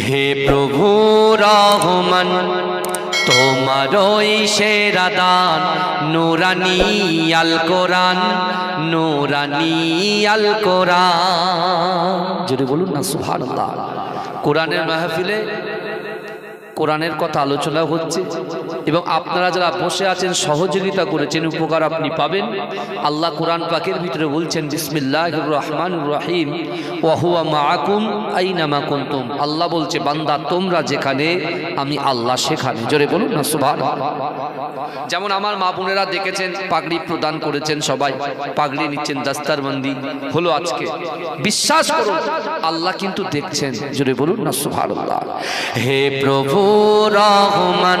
হে প্রভু রহমান তোমারই সেরা দান, নুরানি আল কোরআন, নুরানি আল কোরআন। বলুন না, সুবহানাল্লাহ। কোরআনের মাহফিলে কোরআনের কথা আলোচনা হচ্ছে। এবং আপনারা যারা বসে আছেন, সহযোগিতা করেছেন, উপকার আপনি পাবেন। আল্লাহ কোরআন পাকের ভিতরে বলছেন বিসমিল্লাহ রহমান রাহিম। ওয়াহুয়া মাকুম আইনামা কুন্তুম। আল্লাহ বলছে, বান্দা, তোমরা যেখানে, আমি আল্লাহ সেখানে। জোরে বলুন না সুভান যেমন আমার মা বোনেরা দেখেছেন, পাগড়ি প্রদান করেছেন সবাই। পাগড়ি নিচ্ছেন দাস্তারবন্দি। হলো আজকে। বিশ্বাস করুন, আল্লাহ কিন্তু দেখছেন। জোরে বলুন না সুভান হে প্রভু রহমান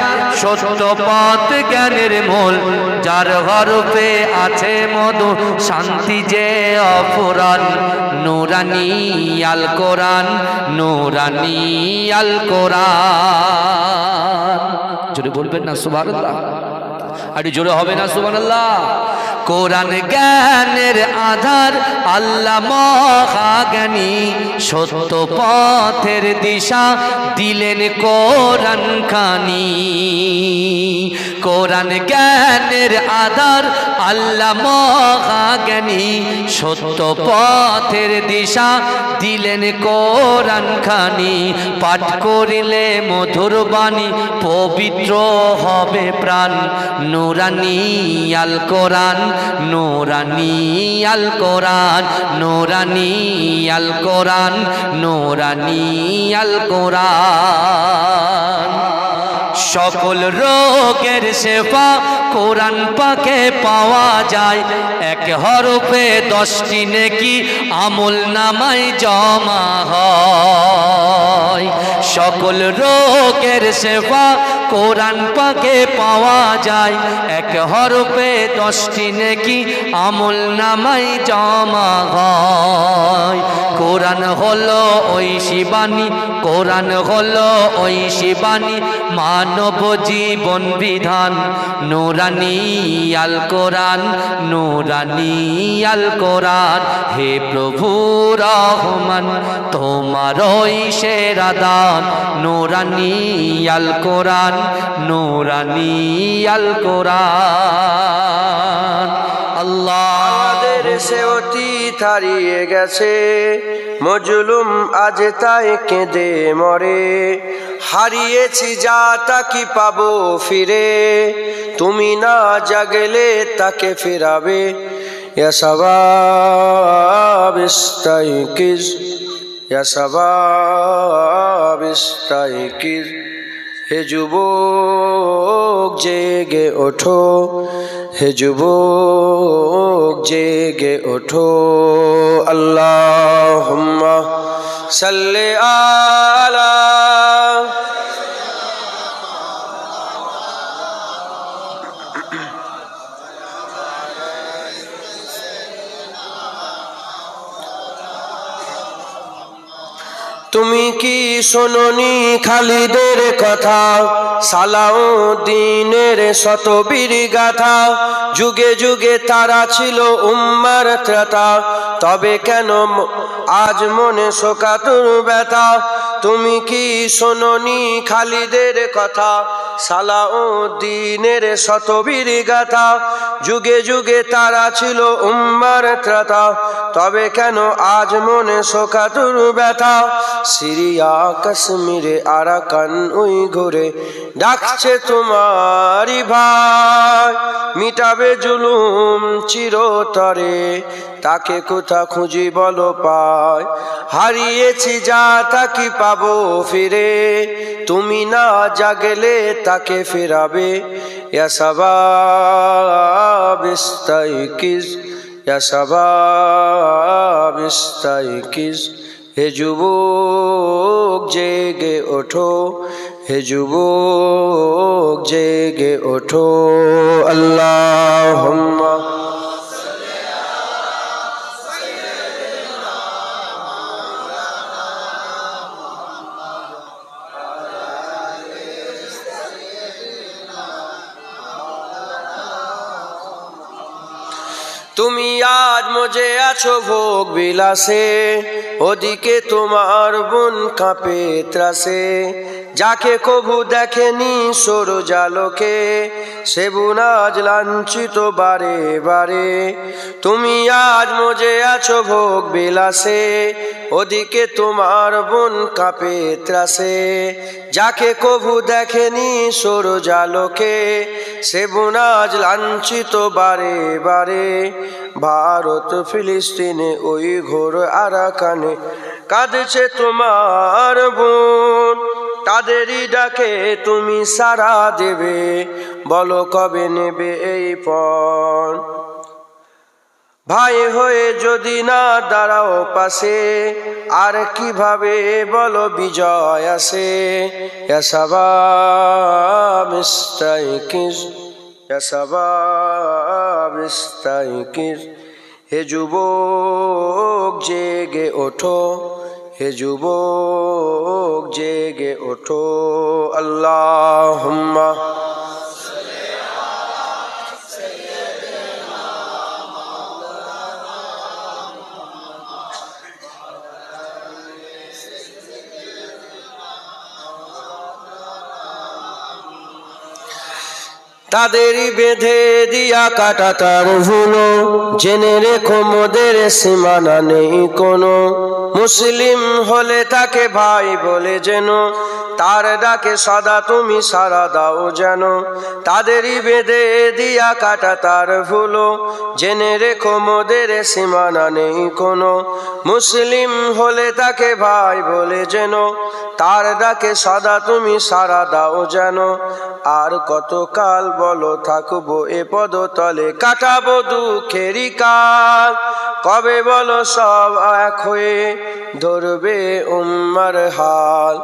সত্য পথ জ্ঞানের মূল, যার হরফে আছে মধু, শান্তি যে অফুরান। নুরানি আল কোরআন, নুরানি আল কোরআন। জোরে বলবেন না, সুবহানাল্লাহ। আর জোরে হবে না, সুবহানাল্লাহ। কোরআন জ্ঞানের আধার, আল্লাহ মহাজ্ঞানী, সত্য পথের দিশা দিলেন কোরআন খানি। কোরআন জ্ঞানের আধার, আল্লাহ মহাজ্ঞানী, সত্য পথের দিশা দিলেন কোরআন খানি। পাঠ করিলে মধুর বাণী, পবিত্র হবে প্রাণ। নুরানি আল কোরআন। নুরানি আল কোরআন নোরানি আল কোরআন নোরানি আল কোরআন। সকল রোগের সেবা কোরআন পাকে পাওয়া যায়। এক হরফে দশটি নেকি আমল নামাই জমা হয়। সকল রোগের সেবা কোরআন পাকে পাওয়া যায়। এক হরফে দশটি নেকি আমল নামাই জমা হয়। কোরআন হলো ওই কোরআন হলো ওই মানব জীবন বিধান। নুরানি আল কোরআন, নুরানি আল কোরআন। হে প্রভু রহমান তোমার ওই সেরা দান। নুরানি আল কোরআন, নুরানি আল কোরআন। আল্লাহ আমাদের সে হারিয়ে গেছে। মজলুম আজ তাই কেঁদে মরে। হারিয়েছি যা তা কি পাবো ফিরে। তুমি না জাগলে তাকে ফেরাবে। ইয়া সাবাব হে যুবক জেগে ওঠো। হে যুবক জেগে ওঠো। আল্লাহ সাল্লে আলা শোনি খালিদের কথা। সালাউদ্দিনের শতবীর গাথা। যুগে যুগে তারা ছিল উম্মার ত্রাতা। তবে কেন আজ মনে শোকাতুর ব্যথা? তুমি কি শোনি খালিদের কথা? সালাউদ্দিনের শতবীর গাথা। যুগে যুগে তারা ছিল উম্মার ত্রাতা। তবে কেন আজ মনে শোকাতুর ব্যথা? সিরিয়া, কাশ্মীরে, আরাকান, উই ঘুরে ডাকছে তোমারি ভাই। মিটাবে জুলুম চিরতরে, তাকে কোথা খুঁজি বলো পায় হারিয়েছি যা তাকে পাবো ফিরে? তুমি না জাগলে তাকে ফেরাবে। ইয়া সাবাব ইস্তাইকিজ, ইয়া সাবাব ইস্তাইকিজ। হে যুবক, জেগে ওঠো। হে যুবক, জেগে ওঠো। আল্লাহ আছো ভোগ বিলাসে ওদিকে তোমার বোন কাঁপে ত্রাসে। যাকে কবু দেখেনি সরু জালোকে সে বোন আজ লাঞ্ছিত বারে বারে। তুমি আজ মজে আছো ভোগ বিলাসে, ওদিকে তোমার বোন কাঁপে ত্রাসে। যাকে কভু দেখেনি সর জালোকে সে বোন আজ লাঞ্ছিত বারে বারে। ভারত ফিলিস্তিনে ওই ঘোর আরাকানে কাঁদছে তোমার বোন। তাদেরই ডাকে তুমি সারা দেবে, বলো কবে নেবে এই পণ ভাই হয়ে যদি না দাঁড়াও পাশে, আর কীভাবে বলো বিজয় আসে? হে যুবক জেগে ওঠো। হে যুবক জেগে ওঠো আল্লাহ তাদেরই বেঁধে দিয়া কাটা তার ভুলো। জেনে রেখো মোদের সীমানা নেই কোনো। মুসলিম হলে তাকে ভাই বলে যেন। তার ডাকে সদা তুমি সারা দাও যেন। তাদেরই বেঁধে দিয়া কাটা তার ভুলো। জেনে রেখো মোদের সীমানা নেই কোনো। মুসলিম হলে তাকে ভাই বলে যেন। তার ডাকে সদা তুমি সারা দাও যেন। আর কতকাল বলো থাকব এ পদতলে। কাটাবো দুঃখেরই কাল। কবে বলো সব এক হয়ে ধরবে উম্মার হাল।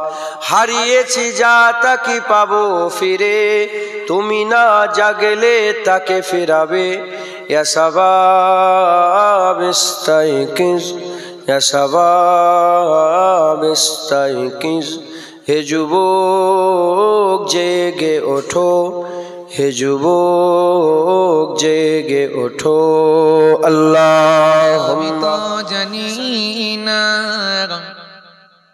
হারিয়েছি যা তাকে পাবো ফিরে। তুমি না জাগলে তাকে ফিরাবে। হে যুবক, জেগে ওঠো। হে যুবক, জেগে ওঠো। আল্লাহ। জানি না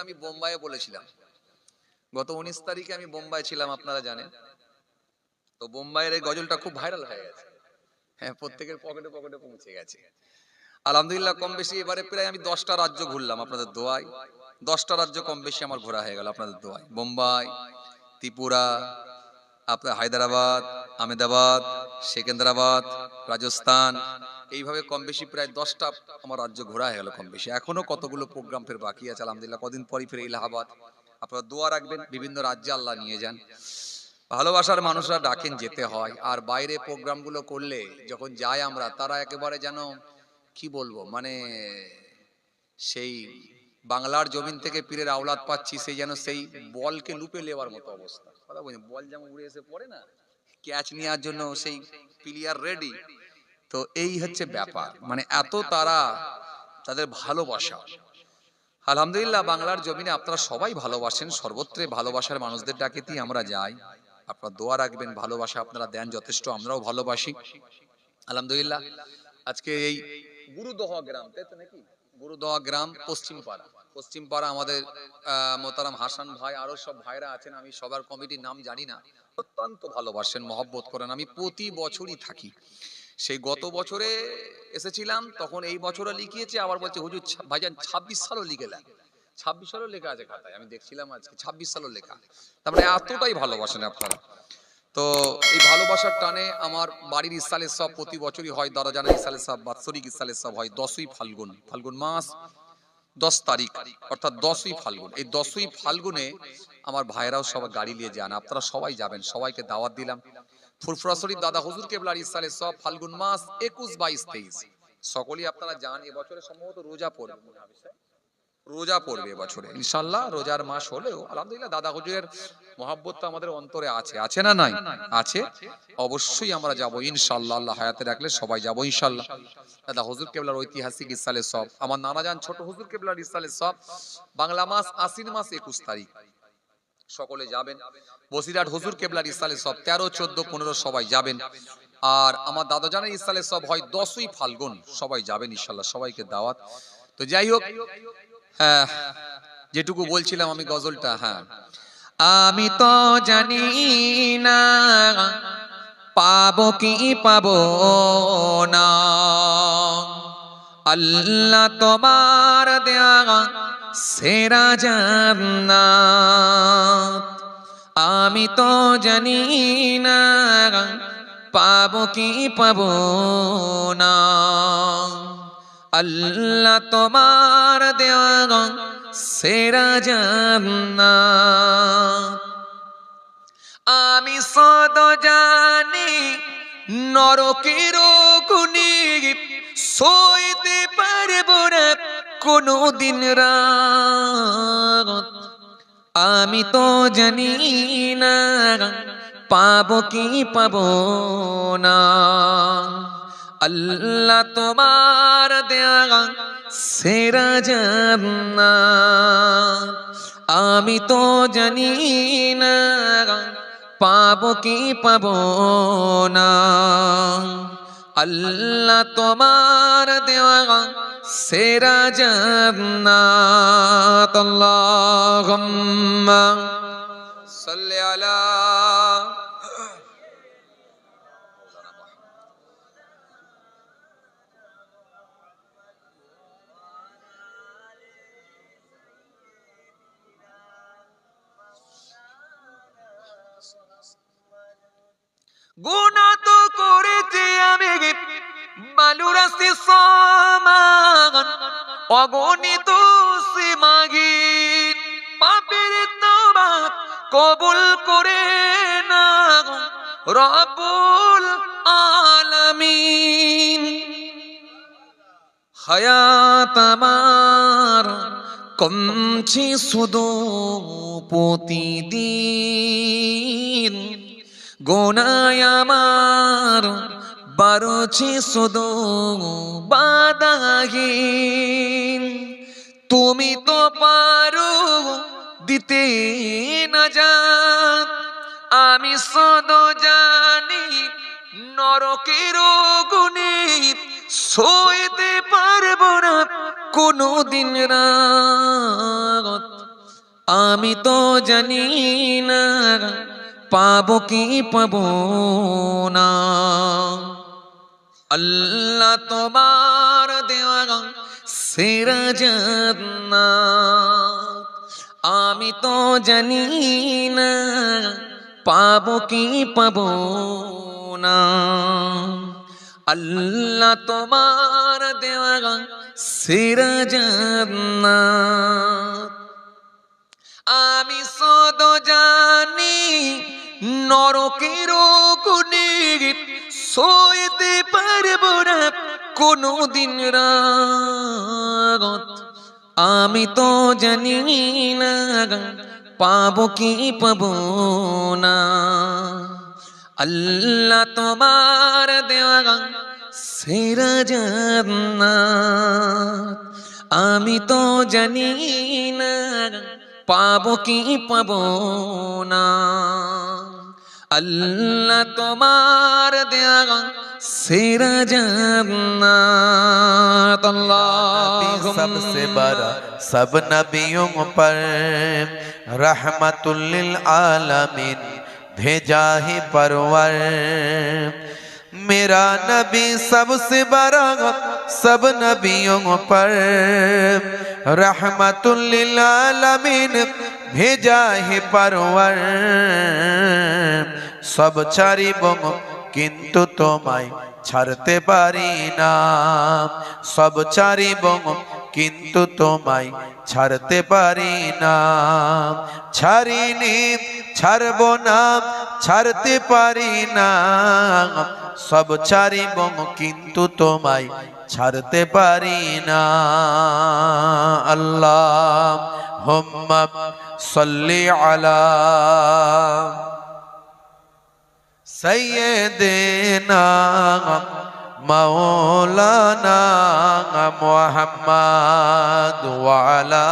আমি বোম্বাইয়ে বলেছিলাম। গত উনিশ তারিখে আমি বোম্বাই ছিলাম, আপনারা জানেন। তো বোম্বাইয়ের এই গজলটা খুব ভাইরাল হয়ে গেছে। হ্যাঁ প্রত্যেকের পকেটে পকেটে পৌঁছে গেছে। আলহামদুলিল্লাহ, কম বেশি এবারে প্রায় আমি দশটা রাজ্য ঘুরলাম আপনাদের দোয়ায়। দশটা রাজ্য কম বেশি আমার ঘোরা হয়ে গেল আপনাদের দোয়ায়। বোম্বাই, ত্রিপুরা, আপনার হায়দ্রাবাদ, আহমেদাবাদ, সেকেন্দ্রাবাদ রাজস্থান, এইভাবে কম বেশি প্রায় দশটা আমার রাজ্য ঘোরা হয়ে গেল কম বেশি এখনও কতগুলো প্রোগ্রাম ফের বাকি আছে, আলহামদুলিল্লাহ, কদিন পরই ফের ইলাহাবাদ আপনারা দোয়া রাখবেন, বিভিন্ন রাজ্যে আল্লাহ নিয়ে যান। ভালোবাসার মানুষরা ডাকেন যেতে হয়, আর বাইরে প্রোগ্রামগুলো করলে যখন যাই আমরা, তারা একেবারে যেন, কি বলব মানে সেই বাংলার জমিন থেকে পীরের আওলাদ পাচ্ছি সেই যেন সেই বলকে লুপে নেওয়ার মতো অবস্থা। কথা বল যেমন উড়ে এসে পড়ে না ক্যাচ নেওয়ার জন্য সেই প্লেয়ার রেডি তো এই হচ্ছে ব্যাপার। মানে এত তারা তাদের ভালোবাসা। আলহামদুলিল্লাহ বাংলার জমিনে আপনারা সবাই ভালোবাসেন। সর্বত্রে ভালোবাসার মানুষদের ডাকেতেই আমরা যাই। আপনারা দোয়া রাখবেন ভালোবাসা আপনারা দেন যথেষ্ট আমরাও ভালোবাসি। আলহামদুলিল্লাহ আজকে এই গুরুদহ গ্রাম তাই তো নাকি? গুরুদহ গ্রাম পশ্চিম পাড়া পশ্চিম পাড়া আমাদের মোতারাম হাসান ভাই, আরও সব ভাইরা আছেন, আমি সবার কমিটির নাম জানি না। অত্যন্ত ভালোবাসেন, মহব্বত করেন। আমি প্রতি বছরই থাকি। সেই গত বছরে এসেছিলাম, তখন এই বছরও লিখিয়েছে, আবার বলছে, হুজুর ভাইজান, ছাব্বিশ সালও লিখে দেন। ছাব্বিশ সালও লেখা আছে খাতায়, আমি দেখছিলাম আজকে, ছাব্বিশ সালও লেখা। তার মানে এতটাই ভালোবাসেন আপনারা। তো এই ভালোবাসার টানে আমার বাড়ির ইসালের সব প্রতি বছরই হয় দাদা ইসালের সব, বাৎসরিক ইসালের সব হয়, দশই ফাল্গুন। ফাল্গুন মাস দশ তারিখ, অর্থাৎ দশই ফাল্গুন। এই দশই ফাল্গুনে আমার ভাইরাও সবাই গাড়ি নিয়ে যান। আপনারা সবাই যাবেন, সবাইকে দাওয়াত দিলাম। ফুরফুরা শরীফ দাদা হুজুর কেবলার সালে সব ফাল্গুন মাস একুশ বাইশ তেইশ। সকলেই আপনারা যান, এবছরে সম্ভবত রোজা পড়বে। হবে স্যার। রোজা পড়বে এবছরে ইনশাল্লাহ রোজার মাস হলেও, আলহামদুলিল্লাহ, দাদা হুজুরের মহাব্বত তো আমাদের অন্তরে আছে। আছে না নাই? আছে। অবশ্যই আমরা যাব ইনশাল্লাহ আল্লাহ হায়াতে রাখলে সবাই যাব ইনশাল্লাহ দাদা হুজুর কেবলার ঐতিহাসিক ইসালে সব, আমার নানা যান ছোট হুজুর কেবলার ইসালে সব, বাংলা মাস, আশ্বিন মাস একুশ তারিখ। সকলে যাবেন। বসিরহাট হুজুর কেবলার ইসালে সব, তেরো, চোদ্দ, পনেরো সবাই যাবেন। আর আমার দাদা জানের ইসালে সব হয় দশই ফাল্গুন, সবাই যাবেন ইনশাল্লাহ সবাইকে দাওয়াত। তো যাই হোক যেটুকু বলছিলাম আমি গজলটা হ্যাঁ। আমি তো জানি না, পাবো কি পাবো না। আল্লাহ তোমার দেয়া সেরা জান্নাত। আমি তো জানি না, পাবো কি পাবো না। আল্লাহ তোমার দেওয়া সেরা জান্নাত। আমি সদ জানি নরকের গুণি সইতে পারব না কোনো দিন রাত। আমি তো জানি না পাবো কি পাবো না। আল্লাহ তোমার দেয়া সেরা জান্নাত। আমি তো জানি না পাবো কি পাবো না। আল্লাহ তোমার দেওয়া সেরা জান্নাত। আল্লাহুম্মা সাল্লি আলা গুণা তো করেছি আমি। বালুরাসি সমান অগণিত সীমাগি পাপের তোবা কবুল করে না রবুল আলামিন। হায়াত আমার কমছে শুধু প্রতিদিন। গোনায় আমার, বারোছে শুধু বাদাহীন তুমি তো পারো দিতে না যা আমি সদ জানি নরকের গুণে সইতে পারব না কোনো দিন রাত। আমি তো জানি না পাবো কি পাবো না। আল্লাহ তোমার দেওয়া সেরা জান্নাত। আমি তো জানি না পাবো কি পাবো না। আল্লাহ তোমার দেওয়া সেরা জান্নাত। আমি সদ জানি নরকের সইতে পারব না কোনো দিন রাত আমি তো জানি না পাবো কি পাবো না। আল্লাহ তোমার দেওয়া সেরা জান্নাত। আমি তো জানি না পাবো কি পাবো না। अल्लाह तुम्हार दिया सिर जन्नत सबसे बड़ा, सब नबियों पर रहमतुल्लिल आलमीन, भेजा ही परवर। मेरा नबी सबसे बड़ा सब नबियों पर रहमतुल्लिल आलमीन भेजा है परवर সব ছাড়িব কিন্তু তোমায় ছাড়তে পারি না সব ছাড়িব কিন্তু তোমায় ছাড়তে পারি না। ছাড়িনি, ছাড়ব না, ছাড়তে পারি না। সব ছাড়িব কিন্তু তোমায় ছাড়তে পারি না। আল্লাহ হোম সল্লি আলা সৈয়দেনা مولانا محمد وعلى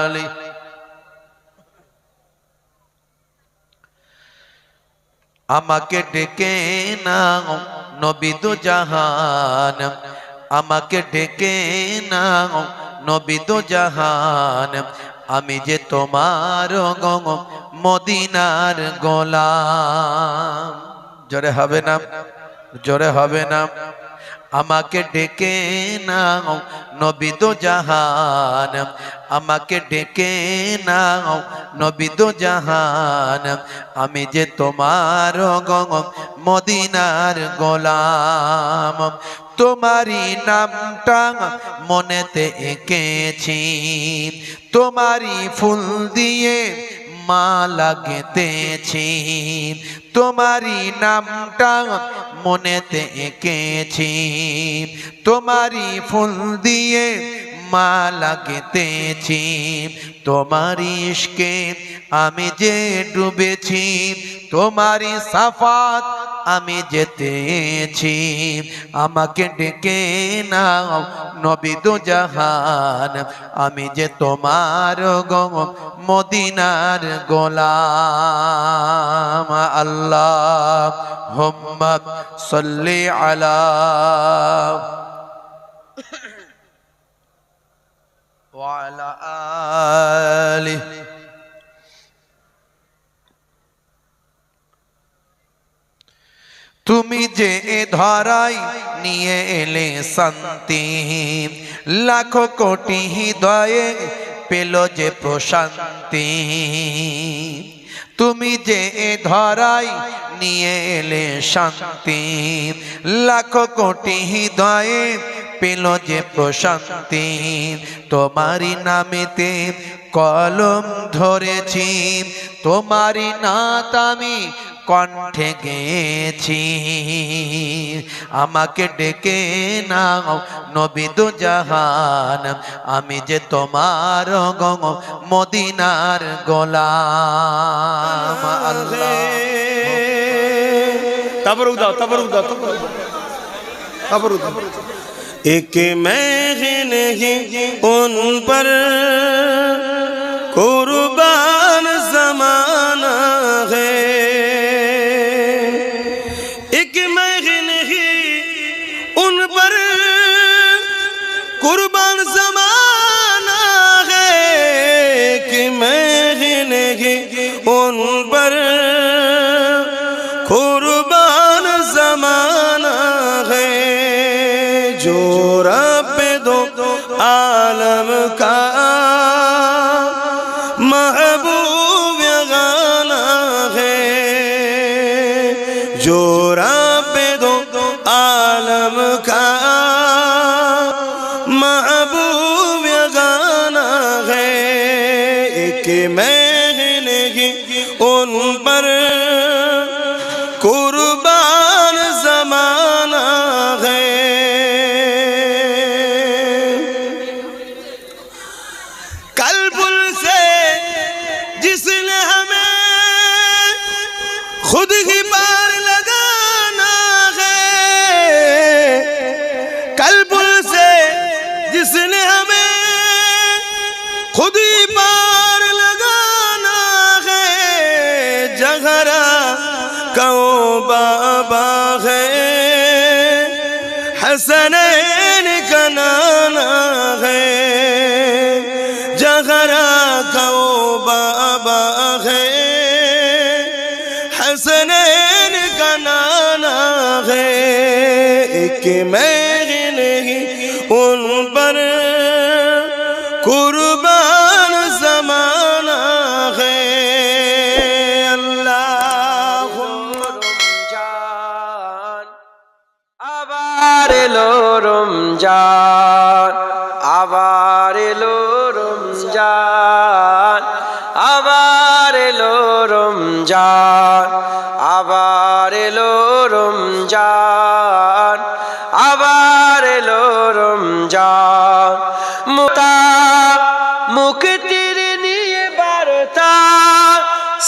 آله আমাকে ডেকে নাও নবিদু জাহান আমাকে ডেকে নাও নবিদু জাহান আমি যে তোমার গঙ্গ মদিনার গোলাম জোরে হবে না জোরে হবে না। আমাকে ডেকে নাও নবিদ জাহান। আমাকে ডেকে নাও নবিদ জাহান। আমি যে তোমার মদিনার গোলাম। তোমারই নামটা মনেতে এঁকেছি। তোমারই ফুল দিয়ে মালা গেঁথেছি তোমারই নামটা মনেতে এঁকেছি তোমারই ফুল দিয়ে মালা গেঁথেছি তোমারই ইশকে আমি যে ডুবেছি তোমারই সাফাত আমি যেতেছি। আমাকে ডেকে নাও নবিদ জাহান। আমি যে তোমার মদিনার গোলাম। আল্লাহ হোম্মদ সল্লি আলা وعلى آله তুমি যে এ ধরাই নিয়ে এলে শান্তি লাখো কোটি হৃদয়ে পেল যে প্রশান্তি তুমি যে এ ধরাই নিয়ে এলে শান্তি লাখো কোটি হৃদয়ে পেল যে প্রশান্তি তোমারি নামেতে কলম ধরেছি তোমারি নাত আমি কণ্ঠে গেছি আমাকে ডেকে নাও নবী জাহান আমি যে তোমার মদিনার গোলাম। আল্লাহ। তাবরুক উদাও তাবরুক দাও, তাবরুক ایک میں نہیں، ان پر قربان زمانہ ہے۔ ایک میں نہیں، ان پر قربان زمانہ ہے۔ ایک میں نہیں، ان پر cara. بابا ہے۔ حسنین کا نانا ہے۔ جغرا کا بابا ہے۔ حسنین کا نانا ہے۔ ایک میں نہیں، ان پر قربان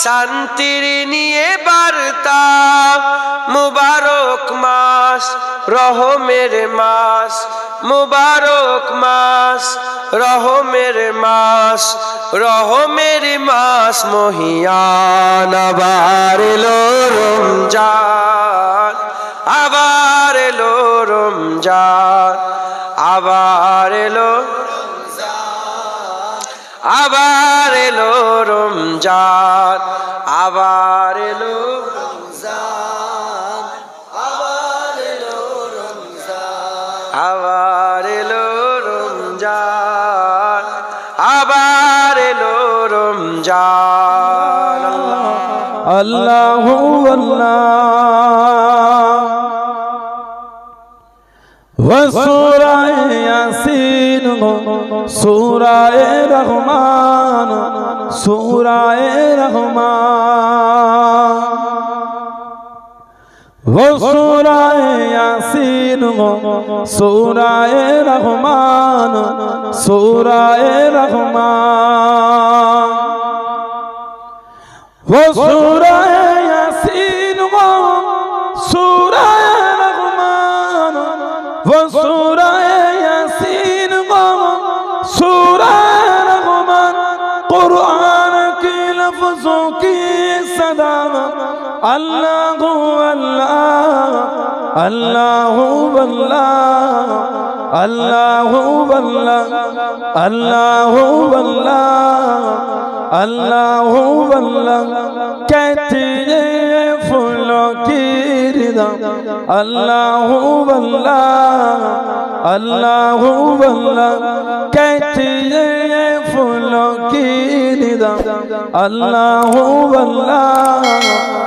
শান্তির নিয়ে বার্তা। মুবারক মাস, রহমের মাস, মুবারক মাস, রহমের মাস রহমের মাস, মহিয়ান আবার এলো রমজান, আবার এলো রমজান, আবার এলো আবার এলো রমজান। আবার এলো। রমজান আবার এলো রমজান। আবার এলো রমজান আবার এলো রমজান। আল্লাহ সুরায় ইয়াসিন সুরায় রহমান वो सूराए यासीन हो सूराए रहमान सूराए रहमान वो सूरा اللہ ہو اللہ اللہ اللہ اللہ اللہ اللہ اللہ اللہ کہتی ہے پھولوں کی رضا اللہ اللہ اللہ اللہ کہتی ہے پھولوں کی رضا اللہ اللہ